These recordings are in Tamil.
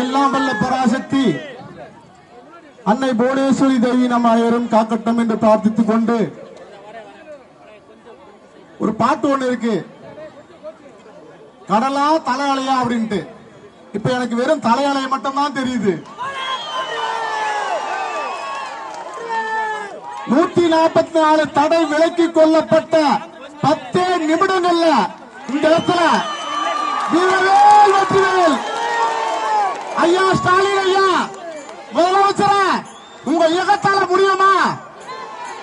எல்லாம் வல்ல பராசக்தி. அன்னை புவனேஸ்வரி தேவி நம் அனைவரும் காக்கட்டும் என்று பிரார்த்தித்துக் கொண்டு ஒரு பாட்டு ஒண்ணு இருக்கு. கடலா தலையாளையா அப்படின்ட்டு. இப்ப எனக்கு வெறும் தலையாளைய மட்டும்தான் தெரியுது. நூத்தி நாற்பத்தி நாலு தடை விலக்கி கொள்ளப்பட்ட பத்தே நிமிடங்கள்ல இந்த இடத்துல வீரவேல் வெற்றிவேல். ஐயா ஸ்டாலின் ஐயா முதலமைச்சர உங்க இயக்கத்தால முடியுமா?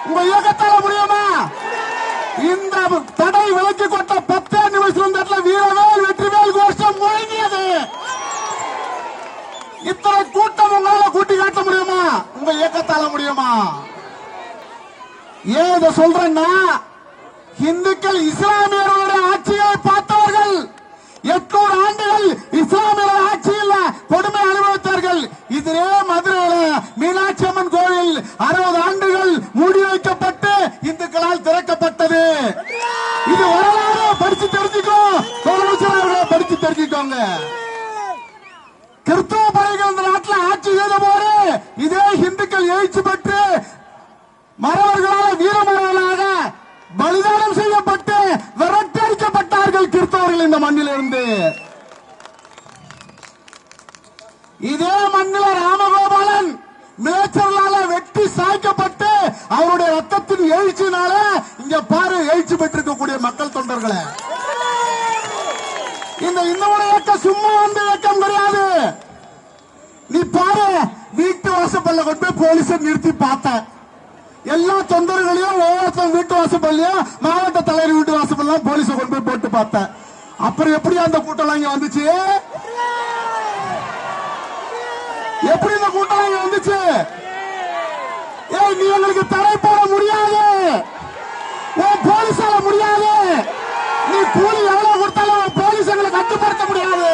உங்க இயக்கத்தால முடியுமா? இந்த தடை விலக்கி கொண்ட பத்தே நிமிஷம் இந்த வீரவேல் வெற்றிவேல் கோஷம் முழங்கியது. இத்தனை கூட்டம் உங்களால கூட்டி காட்ட முடியுமா? உங்க இயக்கத்தால முடியுமா? ஏன் இதை சொல்றேன்னா இந்துக்கள் இஸ்லாமியர்களுடைய இதே இந்துக்கள் எழுச்சி பெற்று மறவர்களால் வீரமரவர்களாக பலிதானம் செய்யப்பட்டு விரட்டடிக்கப்பட்டார்கள் கிறிஸ்தவர்கள் இந்த மண்ணிலிருந்து. இதே மண்ணில் ராமகோபாலன் மிலேச்சர்களால வெட்டி சாய்க்கப்பட்டு அவருடைய ரத்தத்தின் எழுச்சினால இங்க பாரு எழுச்சி பெற்றிருக்கக்கூடிய மக்கள் தொண்டர்களை. இந்த இன்னொரு இயக்கம் சும்மா வந்த இயக்கம் கிடையாது நீ பாரு வீட்டு வாசப்பல்ல கொண்டு போய் போலீஸை நிறுத்தி பார்த்தேன். எல்லா தொண்டர்களையும் ஒவ்வொருத்தன் வீட்டு வாசப்பள்ளியும் மாவட்ட தலைவர் வீட்டு வாசப்பல்லாம் போலீஸை கொண்டு போய் போட்டு பார்த்தேன். அப்புறம் எப்படி அந்த கூட்டம் இங்க வந்துச்சு? எப்படி இந்த கூட்டம் இங்க வந்துச்சு? ஏய் நீ எங்களுக்கு தடை போட முடியாது. உன் போலீஸால முடியாது. நீ கூலி எவ்வளவு கொடுத்தாலும் போலீஸ் எங்களை கட்டுப்படுத்த முடியாது.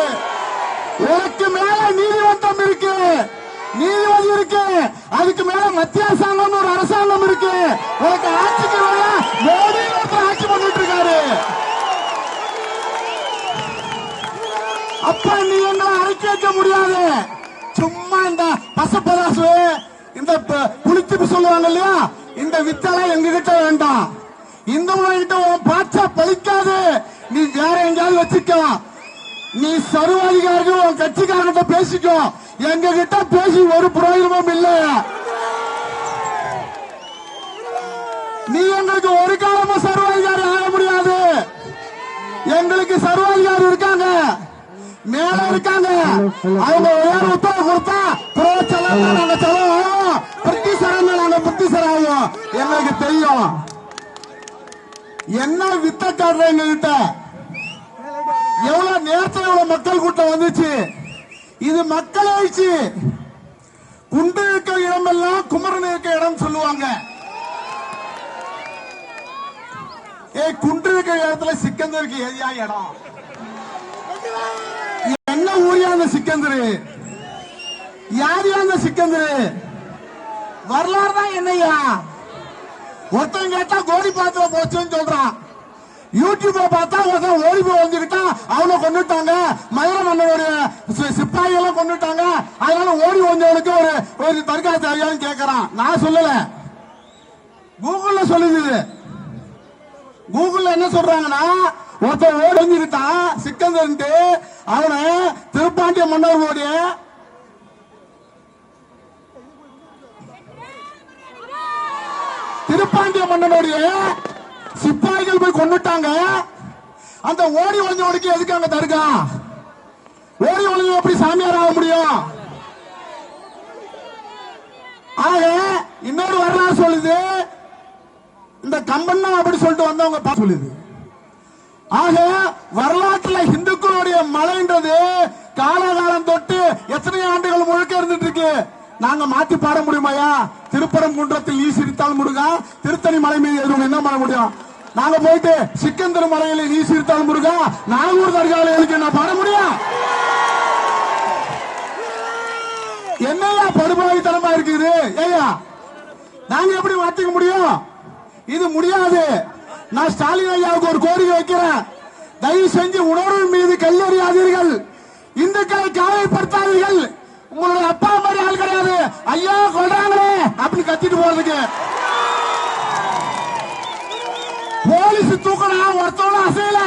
உனக்கு மேல நீதிமன்றம் இருக்கு. நீதிபதி இருக்கு. அதுக்கு மேல மத்திய அரசாங்கம் ஒரு அரசாங்கம் இருக்கு. உனக்கு ஆட்சிக்கு மேல மோடி ஒருத்தர் ஆட்சி பண்ணிட்டு இருக்காரு அப்ப நீ எங்களை அடக்கி வைக்க முடியாது. சும்மா இந்த பசப்பதாசு இந்த ப- புளித்திப்பு சொல்லுவாங்க இல்லையா? இந்த வித்தெல்லாம் எங்க கிட்ட வேண்டாம். இந்த கிட்ட உன் பாச்சா பலிக்காது நீ வேற எங்கேயாவது வச்சுக்கலாம் நீ சர்வாதிகாரிகள் உன் கட்சிக்காரங்கிட்ட பேசிக்கோ. எங்க கிட்ட பேசி ஒரு பிரயோஜனமும் இல்ல. நீ எங்களுக்கு ஒரு காலமும் சர்வாதிகாரி ஆக முடியாது. எங்களுக்கு சர்வாதிகாரி இருக்காங்க. மேல இருக்காங்க. அவங்க உயர் உத்தரவு கொடுத்தா புரோச்சலம் நாங்க செலவாகும் புத்திசரம் நாங்க பிரிட்டிஷர் ஆகும் எங்களுக்கு தெரியும். என்ன வித்த காட்டுற எங்க கிட்ட எவ்வளவு நேரத்துல எவ்வளவு மக்கள் கூட்டம் வந்துச்சு. இது மக்களாட்சி. குண்டு இருக்க இடமெல்லாம் குமரன் இருக்க இடம் சொல்லுவாங்க. ஏ குண்டு இருக்க இடத்துல சிக்கந்தருக்கு எதியா இடம். என்ன ஊரியா அந்த சிக்கந்தரு? யாரியா அந்த சிக்கந்தரு? வரலாறு தான் என்னையா? ஒருத்தன் கேட்டா கோடி பாத்திர போச்சுன்னு சொல்றான். யூடியூப்ல பார்த்தா ஒருத்தன் ஓடி போய் வந்துகிட்டான் அவனை கொண்டுட்டாங்க மதுரை மன்னனுடைய சிப்பாயெல்லாம் கொண்டுட்டாங்க அதனால ஓடி வந்தவனுக்கு ஒரு ஒரு தர்கா தேவையான்னு கேட்கறான் நான் சொல்லல. கூகுள்ல சொல்லுது. கூகுள்ல என்ன சொல்றாங்கன்னா ஒருத்தன் ஓடி வந்துட்டான் சிக்கந்தன்ட்டு அவனை திருப்பாண்டிய மன்னர்களுடைய திருப்பாண்டிய மன்னனுடைய சிப்பாய்கள் போய் கொண்டுட்டாங்க அந்த ஓடி ஒளிஞ்சவனுக்கு எதுக்கு அங்க தருகா? ஓடி ஒளிஞ்சவன் எப்படி சாமியார் ஆக முடியும்? ஆக இன்னொரு வரலாறு சொல்லுது. இந்த கம்பன்னா அப்படி சொல்லிட்டு வந்தவங்க சொல்லுது. ஆக வரலாற்றுல இந்துக்களுடைய மலைன்றது காலகாலம் தொட்டு எத்தனை ஆண்டுகள் முழுக்க இருந்துட்டு இருக்கு? நாங்க மாத்தி பாட முடியுமாயா திருப்பரங்குன்றத்தில் நீ சிரித்தால் முருகா திருத்தணி மலை மீது எதுவும் என்ன பண்ண முடியும்? நாங்க போயிட்டு சிக்கந்தர் மலையில நீ சீர்த்தால் முருகா நாகூர் தர்காவில் எனக்கு நான் பாட முடியும். என்னையா படுபாவித்தனமா இருக்குது? ஏயா நாங்க எப்படி மாத்திக்க முடியும்? இது முடியாது. நான் ஸ்டாலின் ஐயாவுக்கு ஒரு கோரிக்கை வைக்கிறேன். தயவு செஞ்சு உணர்வு மீது கல்லெறியாதீர்கள் இந்துக்களை காயப்படுத்தாதீர்கள். உங்களுடைய அப்பா மாதிரி ஆள் கிடையாது. ஐயா கொள்றாங்களே அப்படின்னு கத்திட்டு போறதுக்கு. அரிசி தூக்கணும் ஒருத்தவனும் அசையல.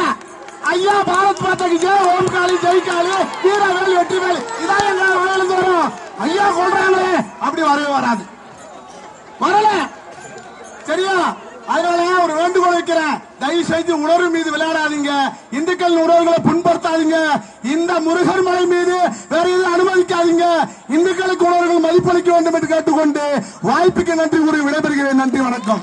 ஐயா பாரத் மாதாக்கு ஜெய் ஓம் காளி ஜெய் காளி வீரவேல் வெற்றிவேல் இதான் எங்க வாயிலிருந்து வரும். ஐயா கொள்றாங்களே. அப்படி வரவே வராது. வரல. சரியா? அதனால ஒரு வேண்டுகோள் வைக்கிறேன். தயவு செய்து உணர்வு மீது விளையாடாதீங்க. இந்துக்கள் உறவுகளை புண்படுத்தாதீங்க. இந்த முருகர் மலை மீது வேற எதுவும் அனுமதிக்காதீங்க. இந்துக்களுக்கு உணர்வுகள் மதிப்பளிக்க வேண்டும் என்று கேட்டுக்கொண்டு வாய்ப்புக்கு நன்றி கூறி விடைபெறுகிறேன். நன்றி வணக்கம்.